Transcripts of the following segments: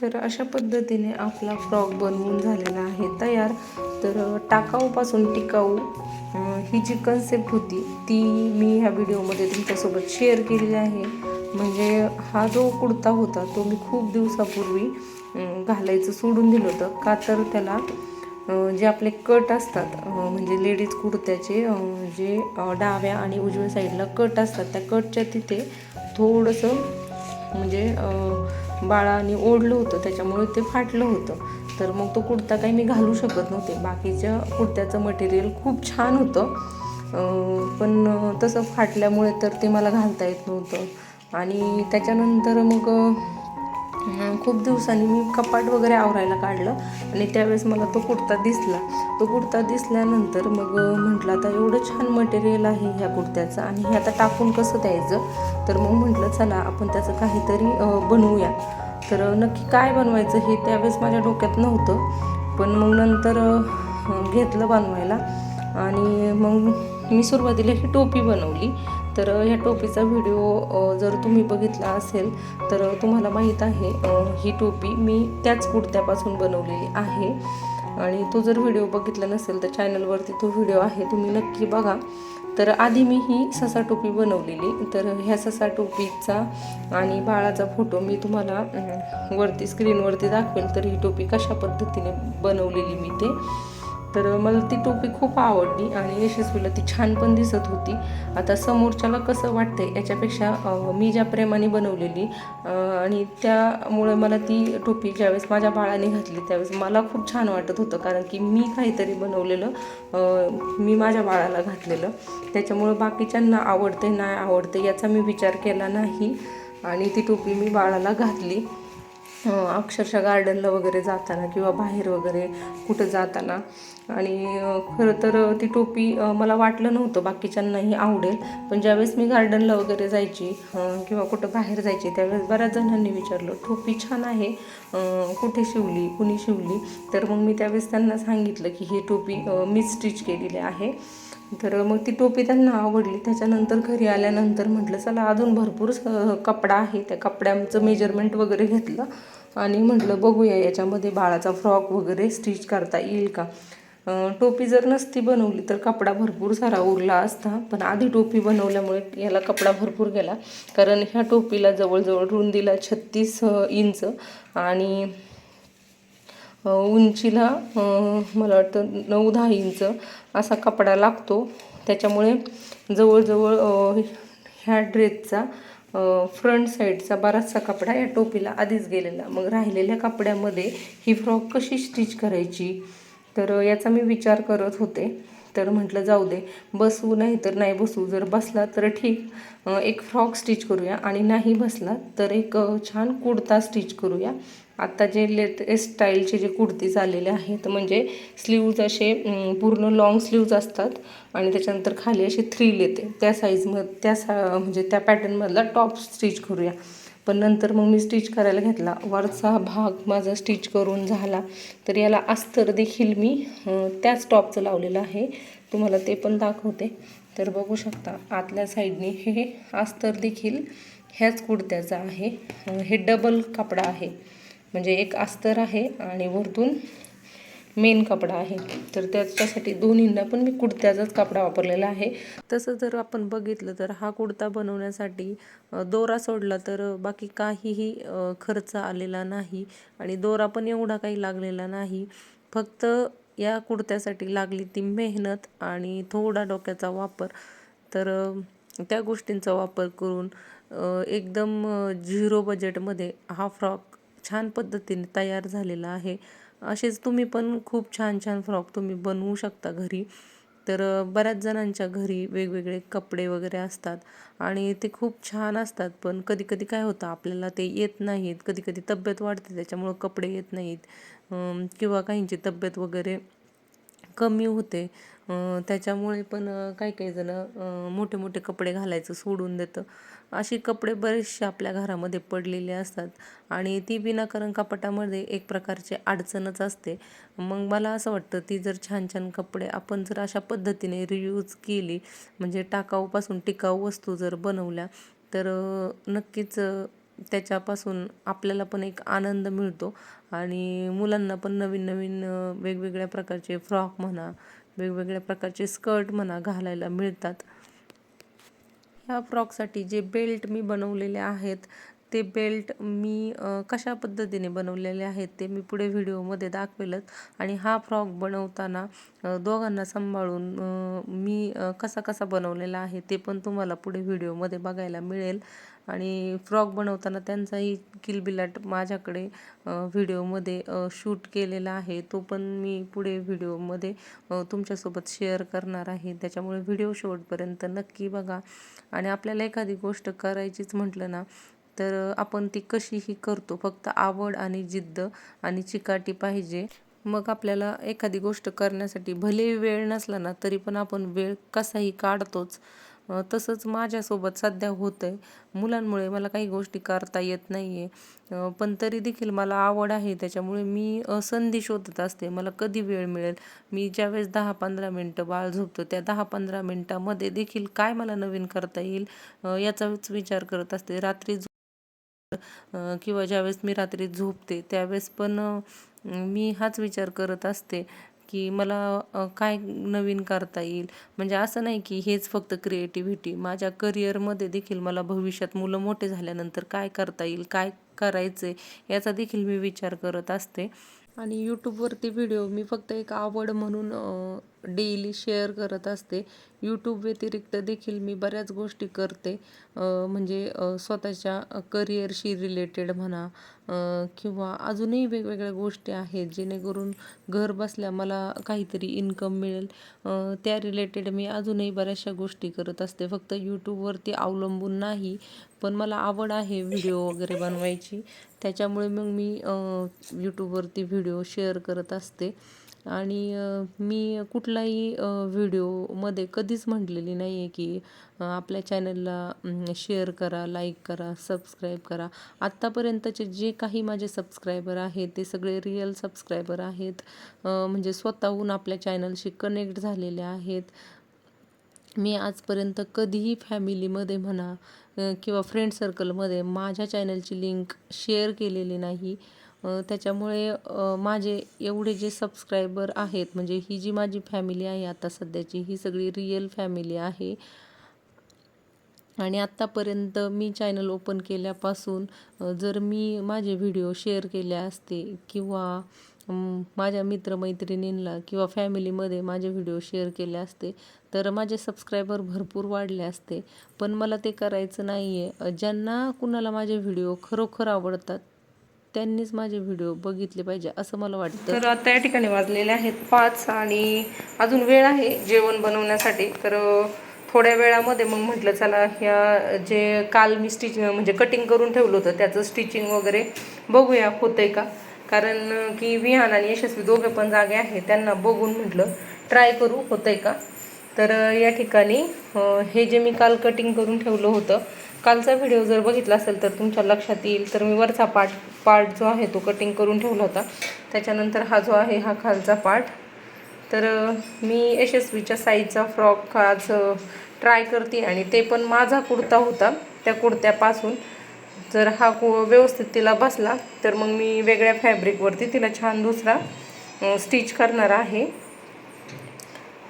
तर अशा पद्धतीने आपला फ्रॉक बनवून झालेला आहे तयार. तर टाकाऊपासून टिकाऊ ही जी कन्सेप्ट होती ती मी ह्या व्हिडिओमध्ये तुमच्यासोबत शेअर केलेली आहे. म्हणजे हा जो कुडता होता तो मी खूप दिवसापूर्वी घालायचं सोडून दिलं होतं. का तर त्याला जे आपले कट असतात म्हणजे लेडीज कुर्त्याचे जे डाव्या आणि उजव्या साईडला कट असतात त्या कटच्या तिथे थोडंसं म्हणजे बाळाने ओढलं होतं त्याच्यामुळे ते फाटलं होतं. तर मग तो कुर्ता काही मी घालू शकत नव्हते. बाकीच्या कुर्त्याचं मटेरियल खूप छान होतं. पण तसं फाटल्यामुळे तर ते मला घालता येत नव्हतं. आणि त्याच्यानंतर मग खूप दिवसांनी मी कपाट वगैरे आवरायला काढलं आणि त्यावेळेस मला तो कुर्ता दिसला. तो कुर्ता दिसल्यानंतर मग म्हटलं आता एवढं छान मटेरियल आहे ह्या कुर्त्याचं आणि हे आता टाकून कसं द्यायचं? तर मग म्हटलं चला आपण त्याचं काहीतरी बनवूया. तर नक्की काय बनवायचं हे त्यावेळेस माझ्या डोक्यात नव्हतं. पण मग नंतर घेतलं बनवायला आणि मग मी सुरुवातीला ही टोपी बनवली. तर ह्या टोपीचा व्हिडिओ जर तुम्ही बघितला असेल तर तुम्हाला माहीत आहे ही टोपी मी त्याच कुडत्यापासून बनवलेली आहे. आणि तो जर व्हिडिओ बघितला नसेल तर चॅनलवरती तो व्हिडिओ आहे तुम्ही नक्की बघा. तर आधी मी ही ससा टोपी बनवलेली. तर ह्या ससा टोपीचा आणि बाळाचा फोटो मी तुम्हाला वरती स्क्रीनवरती दाखवेल. तर ही टोपी कशा पद्धतीने बनवलेली मी ते. तर मला ती टोपी खूप आवडली आणि यशस्वीला ती छान पण दिसत होती. आता समोरच्याला कसं वाटतंय याच्यापेक्षा मी ज्या प्रेमाने बनवलेली आणि त्यामुळे मला ती टोपी ज्यावेळेस माझ्या बाळाने घातली त्यावेळेस मला खूप छान वाटत होतं. कारण की मी काहीतरी बनवलेलं मी माझ्या बाळाला घातलेलं. त्याच्यामुळं बाकीच्यांना आवडते नाही आवडते याचा मी विचार केला नाही. आणि ती टोपी मी बाळाला घातली. अक्षरशः गार्डनला वगैरे जाताना किंवा बाहेर वगैरे कुठं जाताना. आणि खरं तर ती टोपी मला वाटलं नव्हतं बाकीच्यांनाही आवडेल. पण ज्यावेळेस मी गार्डनला वगैरे जायची किंवा कुठं बाहेर जायची त्यावेळेस बऱ्याच जणांनी विचारलं टोपी छान आहे कुठे शिवली कुणी शिवली? तर मग मी त्यावेळेस त्यांना सांगितलं की ही टोपी मी स्टिच केलेली आहे. तर मग ती टोपी त्यांना आवडली. त्याच्यानंतर घरी आल्यानंतर म्हटलं चला अजून भरपूर स- कपडा आहे. त्या कपड्यांचं मेजरमेंट वगैरे घेतलं आणि म्हटलं बघूया याच्यामध्ये बाळाचा फ्रॉक वगैरे स्टिच करता येईल का? टोपी जर नसती बनवली तर कपडा भरपूर सारा उरला असता. पण आधी टोपी बनवल्यामुळे याला कपडा भरपूर गेला. कारण ह्या टोपीला जवळजवळ रुंदीला छत्तीस इंच आणि उंचीला मला वाटतं नऊ दहा इंच असा कपडा लागतो. त्याच्यामुळे जवळजवळ ह्या ड्रेसचा फ्रंट साईडचा बराचसा कपडा या टोपीला आधीच गेलेला. मग राहिलेल्या कपड्यामध्ये ही फ्रॉक कशी स्टिच करायची? तर याचा मी विचार करत होते. तर म्हटलं जाऊ दे बसू नाही तर नाही बसू. जर बसला तर ठीक. एक फ्रॉक स्टिच करूया आणि नाही बसला तर एक छान कुडता स्टिच करूया. आता जे लेटेस्ट स्टाईलचे जे कुर्तीज आलेले आहेत म्हणजे स्लीव्ज असे पूर्ण लॉंग स्लीव्ज असतात आणि त्याच्यानंतर खाली अशी थ्रील येते. त्या साईजमध्ये त्या सा म्हणजे त्या पॅटर्नमधला टॉप स्टिच करूया. पण नंतर मग मी स्टिच करायला घेतला. वरचा भाग माझा स्टिच करून झाला. तर याला अस्तर देखील मी त्याच टॉपचं लावलेलं आहे. तुम्हाला ते पण दाखवते. तर बघू शकता आतल्या साईडने हे अस्तर देखील ह्याच कुर्त्याचं आहे. हे डबल कपडा आहे. म्हणजे एक अस्तर आहे आणि वरतून मेन कपडा आहे. तर त्याच्यासाठी दोन्हींना पण मी कुडत्याचाच कपडा वापरलेला आहे. तसं जर आपण बघितलं तर हा कुडता बनवण्यासाठी दोरा सोडला तर बाकी काहीही खर्च आलेला नाही आणि दोरा पण एवढा काही लागलेला नाही. फक्त या कुडत्यासाठी लागली ती मेहनत आणि थोडा डोक्याचा वापर. तर त्या गोष्टींचा वापर करून एकदम झिरो बजेटमध्ये हा फ्रॉक छान पद्धतीने तयार झालेला आहे. असेच तुम्ही पण खूप छान छान फ्रॉक तुम्ही बनवू शकता घरी. तर बऱ्याच जणांच्या घरी वेगवेगळे कपडे वगैरे असतात आणि ते खूप छान असतात. पण कधी कधी काय होतं आपल्याला ते येत नाहीत. कधी कधी तब्येत वाढते त्याच्यामुळं कपडे येत नाहीत. किंवा काहींची तब्येत वगैरे कमी होते. त्याच्यामुळे पण काही काही जणं मोठे मोठे कपडे घालायचं सोडून देतं. असे कपडे बरेचसे आपल्या घरामध्ये पडलेले असतात आणि ती विनाकारण कपाटामध्ये एक प्रकारची अडचणच असते. मग मला असं वाटतं ती जर छान छान कपडे आपण जर अशा पद्धतीने रियूज केली म्हणजे टाकाऊपासून टिकाऊ वस्तू जर बनवल्या तर नक्कीच त्याच्यापासून आपल्याला पण एक आनंद मिळतो. आणि मुलांना पण नवीन नवीन वेगवेगळ्या प्रकारचे फ्रॉक म्हणा वेगवेगळ्या प्रकारचे स्कर्ट म्हणा घालायला मिळतात. ह्या फ्रॉकसाठी जे बेल्ट मी बनवलेले आहेत ते बेल्ट मी कशा पद्धतीने बनवलेले आहेत ते मी पुढे व्हिडिओमध्ये दाखवेलच. आणि हा फ्रॉक बनवताना दोघांना सांभाळून मी कसा कसा बनवलेला आहे ते पण तुम्हाला पुढे व्हिडिओमध्ये बघायला मिळेल. आणि फ्रॉक बनवताना त्यांचाही किलबिलाट माझ्याकडे व्हिडिओमध्ये शूट केलेला आहे. तो पण मी पुढे व्हिडिओमध्ये तुमच्यासोबत शेअर करणार आहे. त्याच्यामुळे व्हिडिओ शेवटपर्यंत नक्की बघा. आणि आपल्याला एखादी गोष्ट करायचीच म्हटलं ना तर आपण ती कशीही करतो. फक्त आवड आणि जिद्द आणि चिकाटी पाहिजे. मग आपल्याला एखादी गोष्ट करण्यासाठी भले वेळ नसला ना तरी पण आपण वेळ कसाही काढतोच. तसंच माझ्यासोबत सध्या होतं आहे मुलांमुळे मला काही गोष्टी करता येत नाही आहे पण तरी देखील मला आवड आहे. त्याच्यामुळे मी संधी शोधत असते. मला कधी वेळ मिळेल? मी ज्यावेळेस दहा पंधरा मिनटं बाळ झोपतो त्या दहा पंधरा मिनटामध्ये देखील काय मला नवीन करता येईल? याचाच विचार करत असते. रात्री झो- किंवा ज्यावेळेस मी रात्री झोपते त्यावेळेस पण मी हाच विचार करत असते. की मला काय नवीन करता येईल? म्हणजे असं नाही की हेच फक्त क्रिएटिव्हिटी माझ्या करिअरमध्ये देखील मला भविष्यात मुलं मोठे झाल्यानंतर काय करता येईल काय करायचं याचा देखील मी विचार करत असते. आणि यूट्यूबवरती व्हिडिओ मी फक्त एक आवड म्हणून डेली शेअर करत असते. यूट्यूब व्यतिरिक्त देखील मी बऱ्याच गोष्टी करते. म्हणजे स्वतःच्या करिअरशी रिलेटेड म्हणा किंवा अजूनही वेगवेगळ्या गोष्टी आहेत जेणेकरून घर बसल्या मला काहीतरी इन्कम मिळेल. त्या रिलेटेड मी अजूनही बऱ्याचशा गोष्टी करत असते. फक्त यूट्यूबवरती अवलंबून नाही पण मला आवड आहे व्हिडिओ वगैरे बनवायची. त्याच्यामुळे मग मी यूट्यूबवरती व्हिडिओ शेअर करत असते. आणि मी कुठलाही व्हिडिओमध्ये कधीच म्हटलेली नाही आहे की आपल्या चॅनलला शेअर करा लाईक करा सबस्क्राईब करा. आत्तापर्यंतचे जे काही माझे सबस्क्रायबर आहेत ते सगळे रिअल सबस्क्रायबर आहेत. म्हणजे स्वतःहून आपल्या चॅनलशी कनेक्ट झालेले आहेत. मी आजपर्यंत कधीही फॅमिलीमध्ये म्हणा किंवा फ्रेंड सर्कलमध्ये माझ्या चॅनलची लिंक शेअर केलेली नाही. त्याच्यामुळे माझे एवढे जे सबस्क्रायबर आहेत म्हणजे ही जी माझी फॅमिली आहे आता सध्याची ही सगळी रिअल फॅमिली आहे. आणि आत्तापर्यंत मी चॅनल ओपन केल्यापासून जर मी माझे व्हिडिओ शेअर केले असते किंवा माझ्या मित्रमैत्रिणींना किंवा फॅमिलीमध्ये माझे व्हिडिओ शेअर केले असते तर माझे सबस्क्रायबर भरपूर वाढले असते. पण मला ते करायचं नाही आहे ज्यांना कुणाला माझे व्हिडिओ खरोखर आवडतात त्यांनीच माझे व्हिडिओ बघितले पाहिजे असं मला वाटतं. तर आता या ठिकाणी वाजलेले आहेत पाच आणि अजून वेळ आहे जेवण बनवण्यासाठी. तर थोड्या वेळामध्ये मग म्हटलं चला ह्या जे काल मी स्टिच म्हणजे कटिंग करून ठेवलं होतं त्याचं स्टिचिंग वगैरे बघूया होतंय का? कारण की विहान आणि यशस्वी दोघे पण जागे आहे त्यांना बघून म्हटलं ट्राय करू होतंय का? तर या ठिकाणी हे जे मी काल कटिंग करून ठेवलं होतं कालचा व्हिडिओ जर बघितला असेल तर तुमच्या लक्षात येईल. तर मी वरचा पार्ट पार्ट जो आहे तो कटिंग करून ठेवला होता. त्याच्यानंतर हा जो आहे हा खालचा पार्ट तर मी यशस्वीच्या साईजचा फ्रॉक आज ट्राय करते आणि ते पण माझा कुर्ता होता. त्या कुर्त्यापासून जर हा कु व्यवस्थित तिला बसला तर मग मी वेगळ्या फॅब्रिकवरती तिला छान दुसरा स्टिच करणार आहे.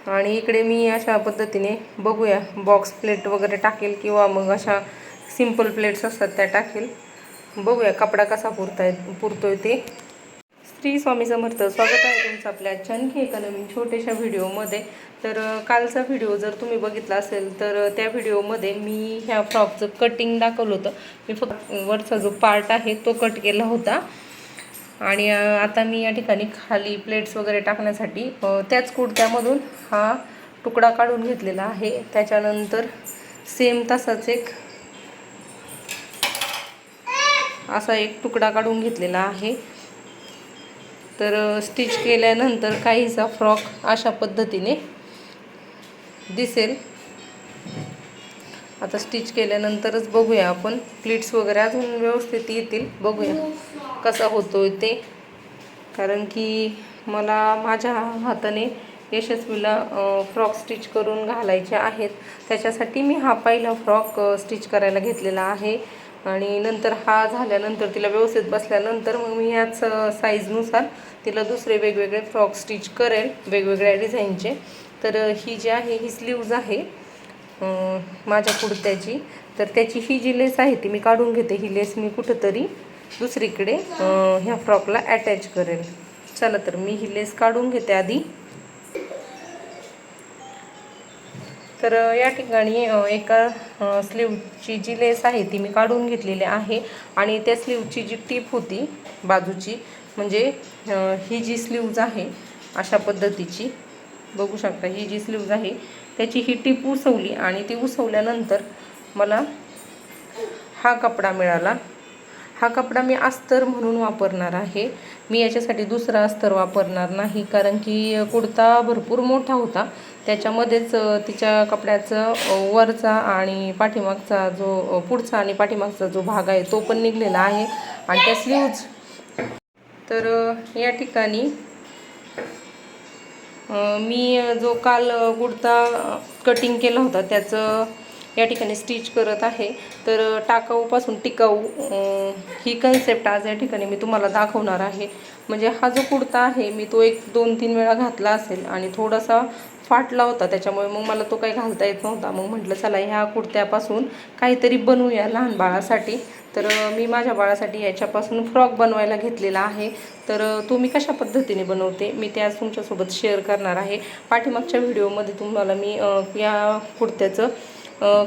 आणि इकडे मी अशा पद्धतीने बघूया बॉक्स प्लेट वगैरे टाकेल किंवा मग अशा सिंपल प्लेट्स असतात त्या टाकेल. बघूया कपडा कसा पुरताय पुरतोय ते. श्री स्वामी समर्थ स्वागत आहे तुमचं आपल्या आजच्या आणखी एका नवीन छोट्याशा व्हिडिओमध्ये तर कालचा व्हिडिओ जर तुम्ही बघितला असेल तर त्या व्हिडिओमध्ये मी ह्या फ्रॉकचं कटिंग दाखवलं होतं. मी फक्त वरचा जो पार्ट आहे तो कट केला होता. आणि आता मी या ठिकाणी खाली प्लेट्स वगैरे टाकण्यासाठी त्याच कुडत्यामधून हा तुकडा काढून घेतलेला आहे. त्याच्यानंतर सेम तसाच एक असा एक तुकडा काढून घेतलेला आहे. तर स्टिच केल्यानंतर काहीसा फ्रॉक अशा पद्धतीने दिसेल. आता स्टिच केल्यानंतरच बघूया आपण. प्लीट्स वगैरे अजून व्यवस्थित येतील. बघूया कसा होतोय ते. कारण की मला माझ्या हाताने यशस्वीला फ्रॉक स्टिच करून घालायचे आहेत. त्याच्यासाठी मी हा पहिला फ्रॉक स्टिच करायला घेतलेला आहे. आणि नंतर हा झाल्यानंतर तिला व्यवस्थित बसल्यानंतर मग मी ह्याच साईजनुसार तिला दुसरे वेगवेगळे फ्रॉक स्टिच करेल. वेगवेगळ्या डिझाईनचे तर ही जी आहे ही स्लीव्ज आहे. माझ्या कुडत्याची. तर त्याची ही जी लेस आहे ती मी काढून घेते. ही लेस मी कुठंतरी दुसरीकडे ह्या फ्रॉकला अटॅच करेल चला तर मी ही लेस काढून घेते आधी. तर या ठिकाणी एका स्लीवची जी लेस आहे ती मी काढून घेतलेली आहे. आणि त्या स्लीवची जी टीप होती बाजूची म्हणजे ही जी स्लीव्ज आहे अशा पद्धतीची बघू शकता ही जी स्लीव्ज आहे त्याची ही टीप उसवली आणि ती उसवल्यानंतर मला हा कपडा मिळाला. हा कपडा मी अस्तर म्हणून वापरणार आहे. मी याच्यासाठी दुसरा अस्तर वापरणार नाही कारण की कुडता भरपूर मोठा होता. त्याच्यामध्येच तिच्या कपड्याचं वरचा आणि पाठीमागचा जो पुढचा आणि पाठीमागचा जो भाग आहे तो पण निघलेला आहे. आणि त्या स्लीव्ज तर या ठिकाणी मी जो काल कुडता कटिंग केला होता त्याचं या ठिकाणी स्टिच करत आहे. तर टाकाऊपासून टिकाऊ ही कन्सेप्ट आज या ठिकाणी मी तुम्हाला दाखवणार आहे. म्हणजे हा जो कुडता आहे मी तो एक दोन तीन वेळा घातला असेल आणि थोडासा फाटला होता त्याच्यामुळे मग मला तो काही घालता येत नव्हता. मग म्हटलं चला ह्या कुडत्यापासून काहीतरी बनवूया लहान बाळासाठी. तर मी माझ्या बाळासाठी याच्यापासून फ्रॉक बनवायला घेतलेला आहे. तर तो मी कशा पद्धतीने बनवते मी ते आज तुमच्यासोबत शेअर करणार आहे. पाठीमागच्या व्हिडिओमध्ये तुम्हाला मी या कुर्त्याचं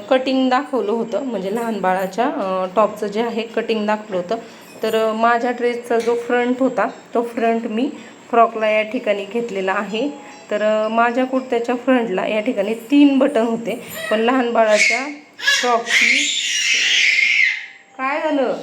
कटिंग दाखवलं होतं. म्हणजे लहान बाळाच्या टॉपचं जे आहे कटिंग दाखवलं होतं. तर माझ्या ड्रेसचा जो फ्रंट होता तो फ्रंट मी फ्रॉकला या ठिकाणी घेतलेला आहे. तर माझ्या कुर्त्याच्या फ्रंटला या ठिकाणी तीन बटन होते. पण लहान बाळाच्या फ्रॉकची काय झालं?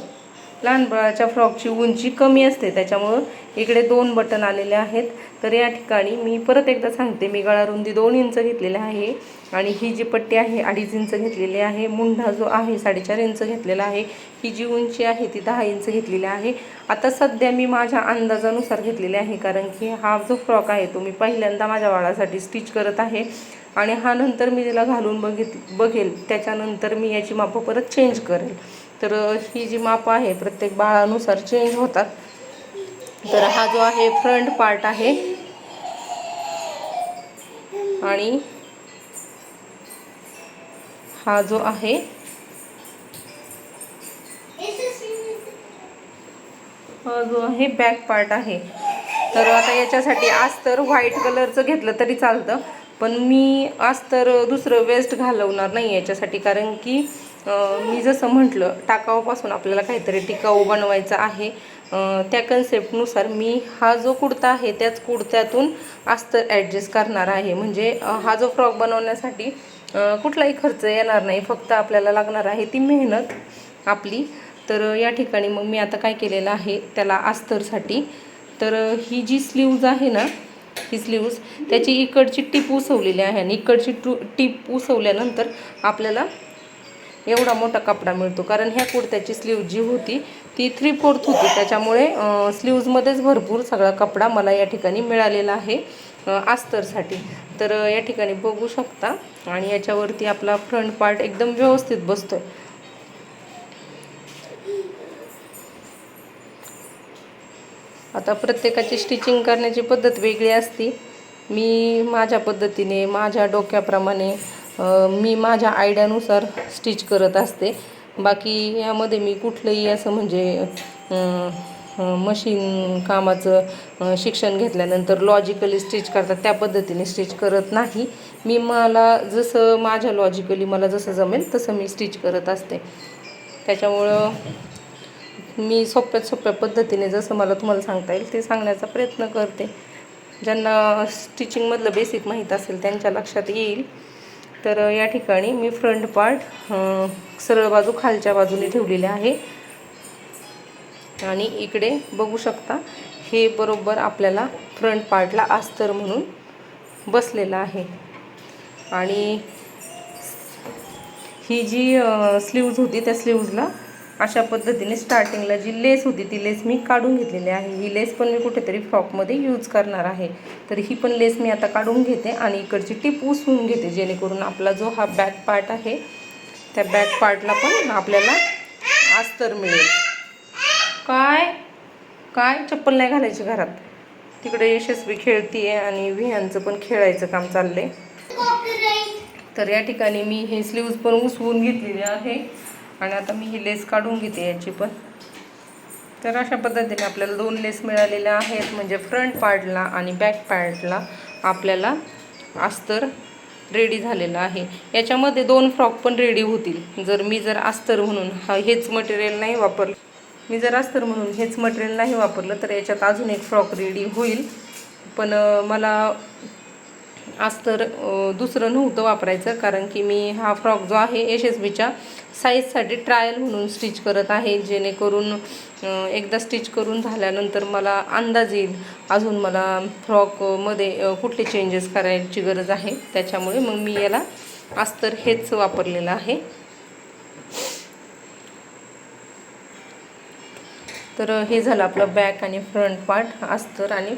लहान बाळाच्या फ्रॉकची उंची कमी असते त्याच्यामुळं इकडे दोन बटन आलेले आहेत. तर या ठिकाणी मी परत एकदा सांगते मी गळा रुंदी दोन इंच घेतलेली आहे आणि ही जी पट्टी आहे अडीच इंच घेतलेली आहे. मुंढा जो आहे साडेचार इंच घेतलेला आहे. ही जी उंची आहे ती दहा इंच घेतलेली आहे. आता सध्या मी माझ्या अंदाजानुसार घेतलेली आहे कारण की हा जो फ्रॉक आहे तो मी पहिल्यांदा माझ्या बाळासाठी स्टिच करत आहे. आणि हा नंतर मी तिला घालून बघित बघेल. त्याच्यानंतर मी याची मापं परत चेंज करेल. तर ही जी मापं आहे प्रत्येक बाळानुसार चेंज होतात. तर हा जो आहे फ्रंट पार्ट आहे. आणि हा जो आहे हा जो आहे बॅक पार्ट आहे. तर आता याच्यासाठी अस्तर व्हाईट कलरचं घेतलं तरी चालतं. पण मी अस्तर दुसरं वेस्ट घालवणार नाही याच्यासाठी कारण की मी जसं म्हटलं टाकाऊपासून आपल्याला काहीतरी टिकाऊ बनवायचं आहे. त्या कन्सेप्टनुसार मी हा जो कुडता आहे त्याच कुडत्यातून अस्तर ॲडजस्ट करणार आहे. म्हणजे हा जो फ्रॉक बनवण्यासाठी कुठलाही खर्च येणार नाही. फक्त आपल्याला लागणार आहे ती मेहनत आपली. तर या ठिकाणी मग मी आता काय केलेलं आहे त्याला अस्तरसाठी तर ही जी स्लीव्ज आहे ना ही स्लीव्ज त्याची इकडची टीप उसवलेली आहे आणि इकडची टू टीप उसवल्यानंतर आपल्याला एवढा मोठा कपडा मिळतो. कारण ह्या कुर्त्याची स्लीव जी होती ती थ्री फोर्थ होती. त्याच्यामुळे स्लीव्जमध्येच भरपूर सगळा कपडा मला या ठिकाणी मिळालेला आहे आस्तरसाठी. अस्तरसाठी तर या ठिकाणी बघू शकता. आणि याच्यावरती आपला फ्रंट पार्ट एकदम व्यवस्थित बसतोय. आता प्रत्येकाची स्टिचिंग करण्याची पद्धत वेगळी असती. मी माझ्या पद्धतीने माझ्या डोक्याप्रमाणे मी माझ्या आयडियानुसार स्टिच करत असते. बाकी यामध्ये मी कुठलंही असं म्हणजे मशीन कामाचं शिक्षण घेतल्यानंतर लॉजिकली स्टिच करतात. त्या पद्धतीने स्टिच करत नाही. मी मला जसं माझ्या लॉजिकली मला जसं जमेल तसं मी स्टिच करत असते. त्याच्यामुळं मी सोप्यात सोप्या पद्धतीने जसं मला तुम्हाला सांगता येईल ते सांगण्याचा प्रयत्न करते. ज्यांना स्टिचिंगमधलं बेसिक माहीत असेल त्यांच्या लक्षात येईल. तर या ठिकाणी मी फ्रंट पार्ट सरळ बाजू खालच्या बाजूने ठेवलेले आहे. आणि इकडे बघू शकता हे बरोबर आपल्याला फ्रंट पार्टला अस्तर म्हणून बसलेलं आहे. आणि ही जी स्लीव्ज होती त्या स्लीव्जला अशा पद्धतीने स्टार्टिंगला जी लेस होती ती लेस मी काढून घेतलेली आहे. ही लेस पण मी कुठेतरी फ्रॉकमध्ये यूज करणार आहे. तर ही पण लेस मी आता काढून घेते आणि इकडची टीप उसवून घेते जेणेकरून आपला जो हा बॅक पार्ट आहे त्या बॅक पार्टला पण आपल्याला अस्तर मिळेल. काय? काय? चप्पल नाही घालायची घरात. तिकडे यशस्वी खेळतीये आणि विहांचं पण खेळायचं काम चाललंय. तर या ठिकाणी मी हे स्लीव्ज पण उसवून घेतलेले आहे. आणि आता मी ही लेस काढून घेते याची पण. तर अशा पद्धतीने आपल्याला दोन लेस मिळालेल्या आहेत म्हणजे फ्रंट पार्टला आणि बॅक पार्टला आपल्याला अस्तर रेडी झालेलं आहे. याच्यामध्ये दोन फ्रॉक पण रेडी होतील. जर मी जर अस्तर म्हणून हा हेच मटेरियल नाही वापरलं मी जर अस्तर म्हणून हेच मटेरियल नाही वापरलं तर याच्यात अजून एक फ्रॉक रेडी होईल. पण मला आज तर दुसरं नव्हतं वापरायचं कारण की मी हा फ्रॉक जो आहे एस एस बीच्या साईजसाठी ट्रायल म्हणून स्टिच करत आहे. जेणेकरून एकदा स्टिच करून झाल्यानंतर मला अंदाज येईल. अजून मला फ्रॉकमध्ये कुठले चेंजेस करायची गरज आहे? त्याच्यामुळे मग मी याला अस्तर हेच वापरलेलं आहे. तर हे झालं आपलं बॅक आणि फ्रंट पार्ट अस्तर आणि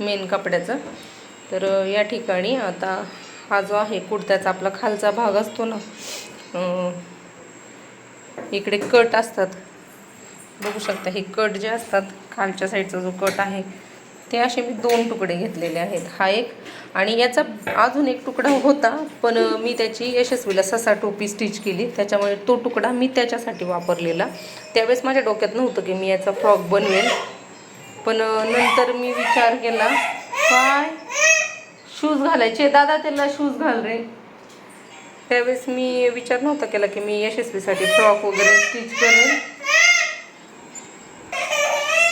मेन कपड्याचं. तर या ठिकाणी आता हा जो आहे कुडत्याचा आपला खालचा भाग असतो ना इकडे कट असतात. बघू शकता हे कट जे असतात खालच्या साईडचा जो कट आहे ते असे मी दोन तुकडे घेतलेले आहेत. हा एक. आणि याचा अजून एक तुकडा होता पण मी त्याची यशस्वीला ससा टोपी स्टिच केली. त्याच्यामुळे तो तुकडा मी त्याच्यासाठी वापरलेला. त्यावेळेस माझ्या डोक्यात नव्हतं की मी याचा फ्रॉक बनवेल पण नंतर मी विचार केला काय? शूज घालायचे? दादा त्याला शूज घाल रे. त्यावेळेस मी विचार नव्हता केला की मी यशस्वीसाठी फ्रॉक वगैरे स्टिच करेन.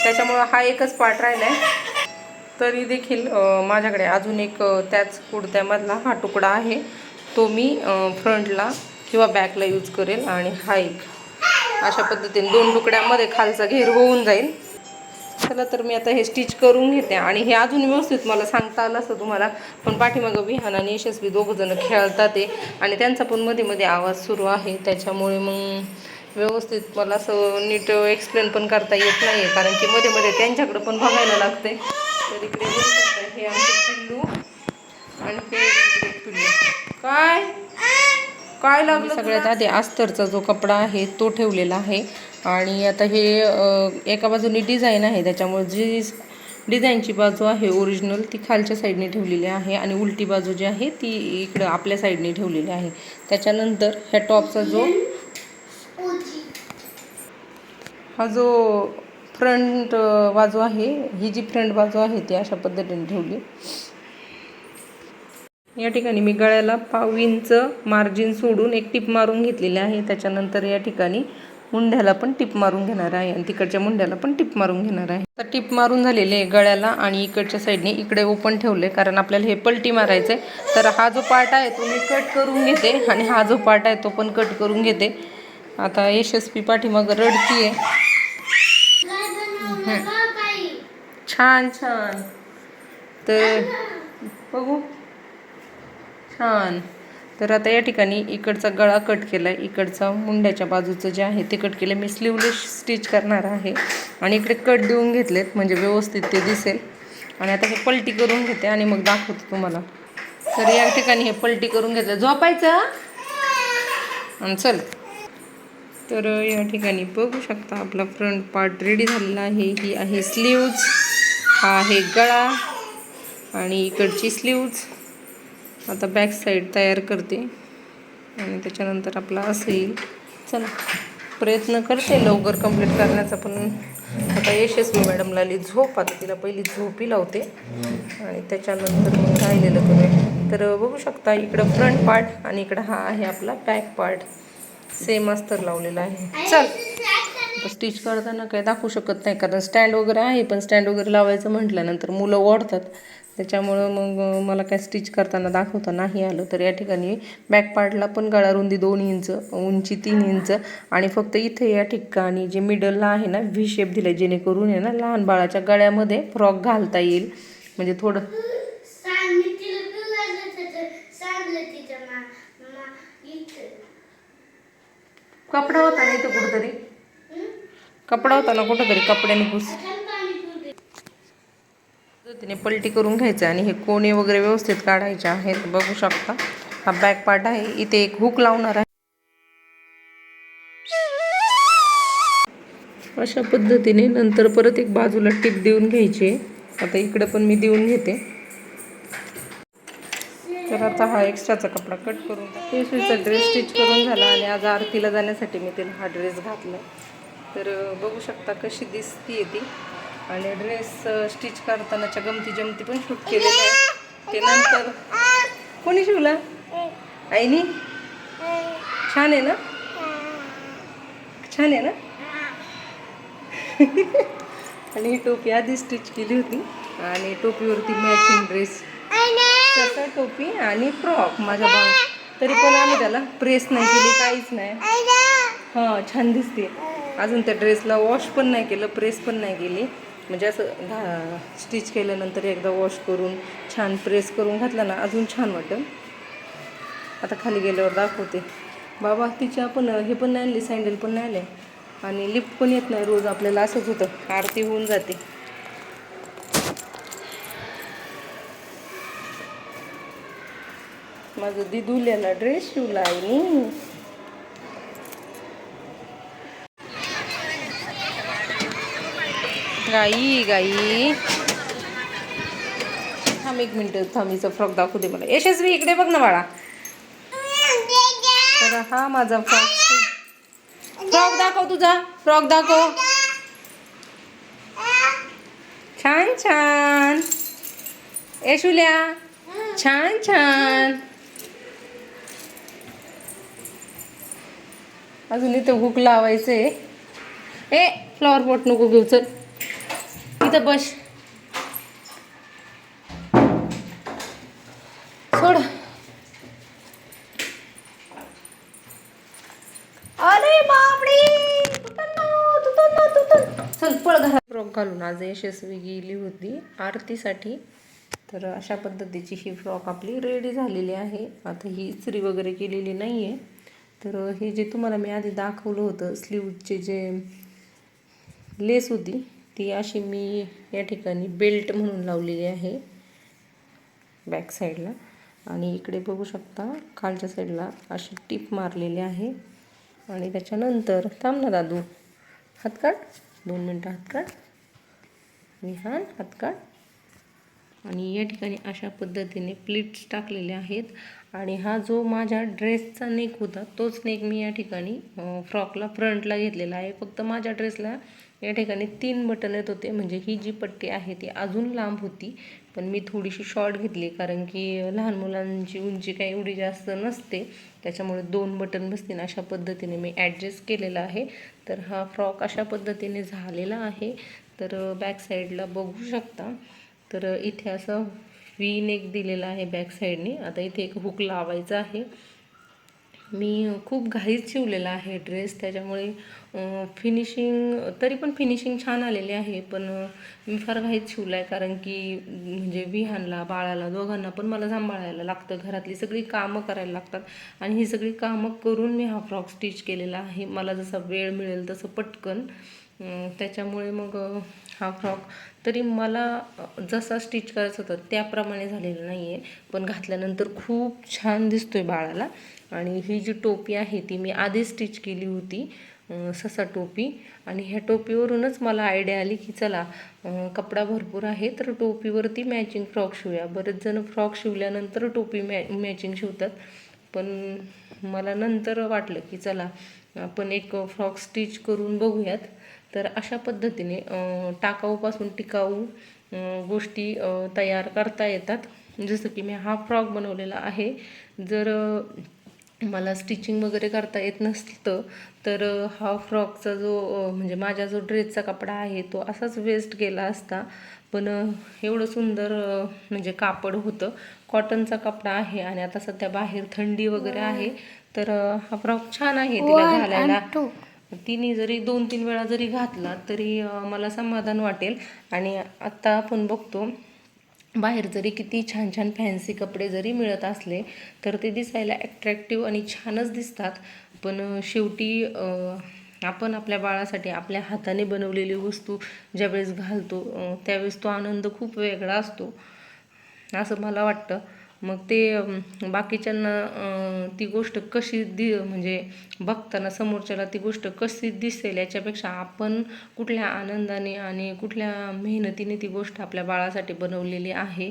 त्याच्यामुळं हा एकच पार्ट राहिला आहे तरी देखील माझ्याकडे अजून एक त्याच कुडत्यामधला हा तुकडा आहे. तो मी फ्रंटला किंवा बॅकला यूज करेल आणि हा एक. अशा पद्धतीने दोन तुकड्यामध्ये खालचा घेर होऊन जाईल. चला तर मी आता हे स्टिच करून घेते आणि हे अजून व्यवस्थित मला सांगता आलं असं तुम्हाला. पण पाठीमागं विहान आणि यशस्वी दोघंजणं खेळतात ते. आणि त्यांचा पण मध्ये मध्ये आवाज सुरू आहे. त्याच्यामुळे मग व्यवस्थित मला असं नीट एक्सप्लेन पण करता येत नाही आहे कारण की मध्ये मध्ये त्यांच्याकडं पण बघायला लागते. तर इकडे हे आमचे पिल्लू आणि इकडे पिल्लू. काय? काय लागलं सगळ्यात आधी अस्तरचा जो कपडा आहे तो ठेवलेला आहे. आणि आता हे एका बाजूने डिझाईन आहे त्याच्यामुळे जी डिझाईनची बाजू आहे ओरिजिनल ती खालच्या साईडने ठेवलेली आहे आणि उलटी बाजू जी आहे ती इकडं आपल्या साईडने ठेवलेली आहे. त्याच्यानंतर ह्या टॉपचा जो हा जो फ्रंट बाजू आहे ही जी फ्रंट बाजू आहे ती अशा पद्धतीने ठेवली. या ठिकाणी मी गळ्याला पाव इंच मार्जिन सोडून एक टिप मारून घेतलेली आहे. त्याच्यानंतर या ठिकाणी मुंढ्याला पण टिप मारून घेणार आहे आणि तिकडच्या मुंढ्याला पण टिप मारून घेणार आहे. तर टिप मारून झालेली आहे गळ्याला आणि इकडच्या साईडने इकडे ओपन ठेवले कारण आपल्याला हे पलटी मारायचं आहे तर हा जो पार्ट आहे तो मी कट करून घेते आणि हा जो पार्ट आहे तो पण कट करून घेते. आता यशस्वी पाठीमाग रडतीये. छान छान. तर बघू. छान. तर आता या ठिकाणी इकडचा गळा कट केला आहे इकडचा मुंड्याच्या बाजूचं जे आहे ते कट केलं मी स्लीवलेस स्टिच करणार आहे. आणि इकडे कट देऊन घेतलेत म्हणजे व्यवस्थित ते दिसेल. आणि आता हे पलटी करून घेते आणि मग दाखवते तुम्हाला. तर या ठिकाणी हे पलटी करून घेतलं. झोपायचं? आणि चल. तर या ठिकाणी बघू शकता आपला फ्रंट पार्ट रेडी झालेला आहे. ही आहे स्लीव्ज हा आहे गळा. आणि इकडची स्लीव्ज आता बॅक साईड तयार करते. आणि त्याच्यानंतर आपला असं येईल. चला प्रयत्न करते लवकर कंप्लीट करण्याचा पण आता यशस्वी मॅडमला आली झोप. आता तिला पहिली झोपी लावते. आणि त्याच्यानंतर मग राहिलेलं करूया तर बघू शकता इकडं फ्रंट पार्ट आणि इकडं हा आहे आपला बॅक पार्ट सेम अस्तर लावलेला आहे. चल. स्टिच करताना काही दाखवू शकत नाही कारण स्टँड वगैरे आहे पण स्टँड वगैरे लावायचं म्हटल्यानंतर मुलं ओढतात. त्याच्यामुळं मग मला काय स्टिच करताना दाखवता नाही आलं. तर या ठिकाणी बॅक पार्टला पण गळा रुंदी दोन इंच उंची तीन इंच आणि फक्त इथे या ठिकाणी जे मिडलला आहे ना व्ही शेप दिला जेणेकरून आहे ना लहान बाळाच्या गळ्यामध्ये फ्रॉक घालता येईल. म्हणजे थोडं कपडा होता ना इथं कुठंतरी? कपडा होता ना कुठंतरी? कपड्याने पुस पद्धतीने पलटी करून घ्यायचं आणि हे कोणे वगैरे व्यवस्थित काढायचे आहेत बघू शकता. हा बॅक पार्ट आहे. इथे एक हुक लावणार आहे. अशा पद्धतीने नंतर परत एक बाजूला टिप देऊन घ्यायची. आहे. आता इकडं पण मी देऊन घेते. तर आता हा एक्स्ट्राचा कपडा कट करून पेशवीचा ड्रेस स्टिच करून झाला आणि आज आरतीला जाण्यासाठी मी तिला हा ड्रेस घातला तर बघू शकता कशी दिसतीये ती. आणि ड्रेस स्टिच करतानाच्या गमती जमती पण शूट केलेल्या आहे ते नंतर कोणी शिवला? आईनी? छान आहे ना? छान आहे ना? आणि ही टोपी आधी स्टिच केली होती. आणि टोपीवरती मॅचिंग ड्रेस तसा टोपी आणि फ्रॉक माझ्या बा तरी पण आम्ही त्याला प्रेस नाही केली काहीच नाही. हां छान दिसते. अजून त्या ड्रेसला वॉश पण नाही केलं प्रेस पण नाही केली. म्हणजे असं घा स्टिच केल्यानंतर एकदा वॉश करून छान प्रेस करून घातला ना अजून छान वाटेल आता खाली गेल्यावर दाखवते. बाबा तिच्या पण हे पण नाही आणली सँडल पण नाही आले. आणि लिफ्ट पण येत नाही रोज आपल्याला असंच होतं. आरती होऊन जाते. माझं दिदुल्याला ड्रेस शिवला आईनी गाई गाई. थांब एक मिनटं थांबीचा फ्रॉक दाखवू दे मला. यशस्वी इकडे बघ ना बाळा. तर हा माझा फ्रॉक. फ्रॉक दाखव तुझा. फ्रॉक दाखव. छान छान. यशुल्या छान छान. अजून इथं हुक लावायचंय. ए फ्लॉवर पॉट नको घेऊ चल. तिथं बस. सोड. अरे चल पळ घरात. फ्रॉक घालून आज यशस्वी गेली होती आरतीसाठी. तर अशा पद्धतीची ही फ्रॉक आपली रेडी झालेली आहे. आता ही इस्त्री वगैरे केलेली नाही आहे तर हे जे तुम्हाला मी आधी दाखवलं होतं स्लीवचे जे लेस होती ती अशी मी या ठिकाणी बेल्ट म्हणून लावलेली आहे. बॅक साईडला. आणि इकडे बघू शकता खालच्या साईडला अशी टीप मारलेली आहे. आणि त्याच्यानंतर थांब ना दादू. हात काढ दोन मिनटं हात काढ विहान हात काढ आणि या ठिकाणी अशा पद्धतीने प्लेट्स टाकलेले आहेत. आणि हा जो माझ्या ड्रेसचा नेक होता तोच नेक मी या ठिकाणी फ्रॉकला फ्रंटला घेतलेला आहे. फक्त माझ्या ड्रेसला या ठिकाणी तीन बटन येत होते. म्हणजे ही जी पट्टी आहे ती अजून लांब होती. पण मी थोडीशी शॉर्ट घेतली कारण की लहान मुलांची उंची काही एवढी जास्त नसते. त्याच्यामुळे दोन बटन बसतील अशा पद्धतीने मी ॲडजस्ट केलेला आहे. तर हा फ्रॉक अशा पद्धतीने झालेला आहे. तर बॅक साईडला बघू शकता. तर इथे असं व्ही नेक दिलेला आहे बॅक साईडने आता इथे एक हुक लावायचा आहे. मी खूप घाईत शिवलेला आहे ड्रेस त्याच्यामुळे फिनिशिंग तरी पण फिनिशिंग छान आलेली आहे पण मी फार घाईत शिवला आहे कारण की म्हणजे विहानला बाळाला दोघांना पण मला सांभाळायला लागतं. घरातली सगळी कामं करायला लागतात. आणि ही सगळी कामं करून मी हा फ्रॉक स्टिच केलेला आहे. मला जसा वेळ मिळेल तसं पटकन. त्याच्यामुळे मग हा फ्रॉक तरी मला जसा स्टिच करायचा होता त्याप्रमाणे झालेला नाही आहे पण घातल्यानंतर खूप छान दिसतो आहे बाळाला. आणि ही जी टोपी आहे ती मी आधी स्टिच केली होती ससा टोपी. आणि ह्या टोपीवरूनच मला आयडिया आली की चला कपडा भरपूर आहे तर टोपीवरती मॅचिंग फ्रॉक शिवूया. बरेच जण फ्रॉक शिवल्यानंतर टोपी मॅ मॅचिंग शिवतात. पण मला नंतर वाटलं की चला आपण एक फ्रॉक स्टिच करून बघूयात. तर अशा पद्धतीने टाकाऊपासून टिकाऊ गोष्टी तयार करता येतात. जसं की मी हा फ्रॉक बनवलेला आहे. जर मला स्टिचिंग वगैरे करता येत नसतं तर हा फ्रॉकचा जो म्हणजे माझा जो ड्रेसचा कपडा आहे तो असाच वेस्ट गेला असता. पण एवढं सुंदर म्हणजे कापड होतं. कॉटनचा कपडा आहे आणि आता सध्या बाहेर थंडी वगैरे आहे. तर हा फ्रॉक छान आहे तिला घालायला. तिने जरी दोन तीन वेळा जरी घातला तरी मला समाधान वाटेल. आणि आत्ता आपण बघतो बाहेर जरी किती छान छान फॅन्सी कपडे जरी मिळत असले तर ते दिसायला ॲट्रॅक्टिव्ह आणि छानच दिसतात. पण शेवटी आपण आपल्या बाळासाठी आपल्या हाताने बनवलेली वस्तू ज्यावेळेस घालतो त्यावेळेस तो आनंद खूप वेगळा असतो. असं मला वाटतं. मग ते बाकीच्यांना ती गोष्ट कशी दि म्हणजे बघताना समोरच्याला ती गोष्ट कशी दिसेल याच्यापेक्षा आपण कुठल्या आनंदाने आणि कुठल्या मेहनतीने ती गोष्ट आपल्या बाळासाठी बनवलेली आहे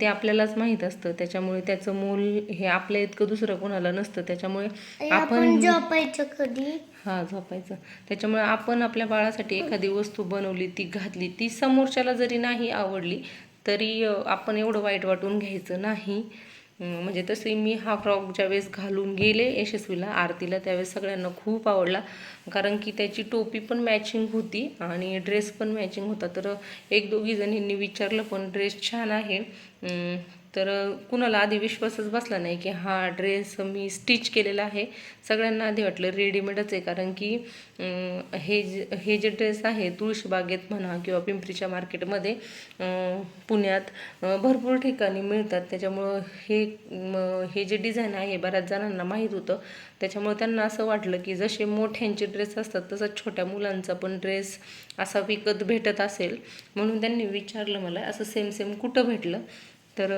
ते आपल्यालाच माहीत असतं. त्याच्यामुळे त्याचं मोल हे आपल्या इतकं दुसरं कोणाला नसतं. त्याच्यामुळे आपण आपण झोपायचं कधी? हा झोपायचं. त्याच्यामुळे आपण आपल्या बाळासाठी एखादी वस्तू बनवली ती घातली ती समोरच्याला जरी नाही आवडली तरी आपण एवढं वाईट वाटून घ्यायचं नाही. म्हणजे तसे मी हा फ्रॉक ज्यावेळेस घालून गेले यशस्वीला आरतीला त्यावेळेस सगळ्यांना खूप आवडला. कारण की त्याची टोपी पण मॅचिंग होती आणि ड्रेस पण मॅचिंग होता. तर एक दोघी जणींनी विचारलं पण ड्रेस छान आहे. तर कुणाला आधी विश्वासच बसला नाही की हा ड्रेस मी स्टिच केलेला आहे. सगळ्यांना आधी वाटलं रेडीमेडच आहे. कारण की हे जे हे जे ड्रेस आहे तुळशीबागेत म्हणा किंवा पिंपरीच्या मार्केटमध्ये पुण्यात भरपूर ठिकाणी मिळतात. त्याच्यामुळं हे हे जे डिझाईन आहे बऱ्याच जणांना माहीत होतं. त्याच्यामुळं त्यांना असं वाटलं की जसे मोठ्यांचे ड्रेस असतात तसंच छोट्या मुलांचा पण ड्रेस असा विकत भेटत असेल. म्हणून त्यांनी विचारलं मला असं सेम सेम कुठं भेटलं? तर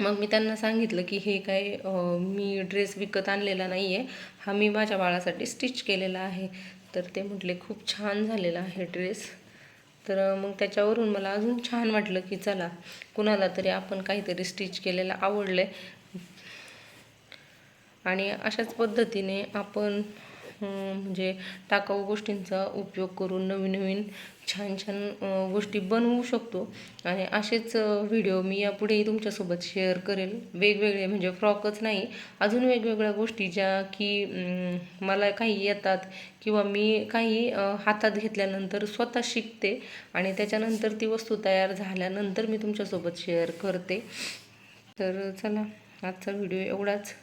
मग मी त्यांना सांगितलं की हे काय मी ड्रेस विकत आणलेला नाही आहे हा मी माझ्या बाळासाठी स्टिच केलेला आहे. तर ते म्हटले खूप छान झालेला आहे ड्रेस तर मग त्याच्यावरून मला अजून छान वाटलं की चला कुणाला तरी आपण काहीतरी स्टिच केलेलं आवडलं आहे आणि अशाच पद्धतीने आपण म्हणजे टाकाऊ गोष्टींचा उपयोग करून नवीन नवीन छान छान गोष्टी बनवू शकतो. आणि असेच व्हिडिओ मी यापुढेही तुमच्यासोबत शेअर करेल. वेगवेगळे म्हणजे फ्रॉकच नाही अजून वेगवेगळ्या गोष्टी ज्या की मला काही येतात किंवा मी काही हातात घेतल्यानंतर स्वतः शिकते आणि त्याच्यानंतर ती वस्तू तयार झाल्यानंतर मी तुमच्यासोबत शेअर करते. तर चला आजचा व्हिडिओ एवढाच.